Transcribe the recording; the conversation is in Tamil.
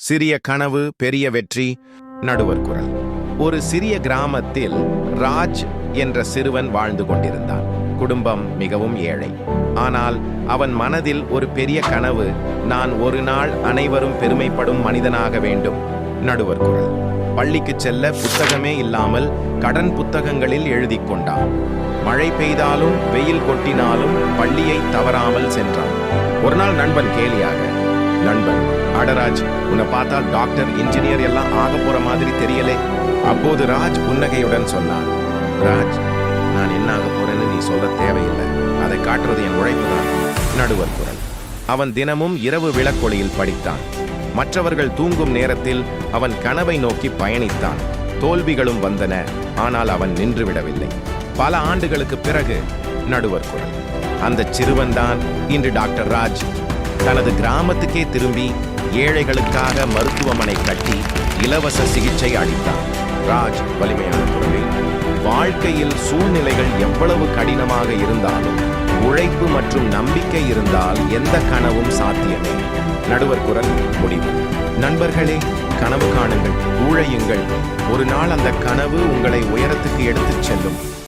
சிறிய கனவு பெரிய வெற்றி நடுவர் குரல். ஒரு சிறிய கிராமத்தில் ராஜ் என்ற சிறுவன் வாழ்ந்து கொண்டிருந்தான். குடும்பம் மிகவும் ஏழை. ஆனால் அவன் மனதில் ஒரு பெரிய கனவு நான் ஒரு நாள் அனைவரும் பெருமைப்படும் மனிதனாக வேண்டும் நடுவர் குரல். பள்ளிக்கு செல்ல புத்தகமே இல்லாமல் கடன் புத்தகங்களில் எழுதிக் கொண்டான். மழை பெய்தாலும் வெயில் கொட்டினாலும் பள்ளியை தவறாமல் சென்றான். ஒரு நாள் நண்பன் கேலியாக அடராஜ் உன்னை பார்த்தா டாக்டர் இன்ஜினியர் எல்லாம் ஆக போற மாதிரி தெரியலே. அப்போது ராஜ் புன்னகையுடன் சொன்னான் ராஜ் நான் என்ன ஆக போறேன்னு நீ சொல்ல தேவையில்லை. அதை காட்டுறது என் உழைப்பு தான் நடுவர் குரல். அவன் தினமும் இரவு விளக்கொலியில் படித்தான். மற்றவர்கள் தூங்கும் நேரத்தில் அவன் கனவை நோக்கி பயணித்தான். தோல்விகளும் வந்தன ஆனால் அவன் நின்றுவிடவில்லை. பல ஆண்டுகளுக்கு பிறகு நடுவர் குரல் அந்த சிறுவன்தான். இன்று டாக்டர் ராஜ் தனது கிராமத்துக்கே திரும்பி ஏழைகளுக்காக மருத்துவமனை கட்டி இலவச சிகிச்சை அளித்தான் ராஜ் வலிமையான குரலில் வாழ்க்கையில் சூழ்நிலைகள் எவ்வளவு கடினமாக இருந்தாலும் உழைப்பு மற்றும் நம்பிக்கை இருந்தால் எந்த கனவும் சாத்தியமே. நடுவர் குரல் முடிவு. நண்பர்களே கனவு காணுங்கள் ஊழையுங்கள். ஒரு நாள் அந்த கனவு உங்களை உயரத்துக்கு எடுத்துச் செல்லும்.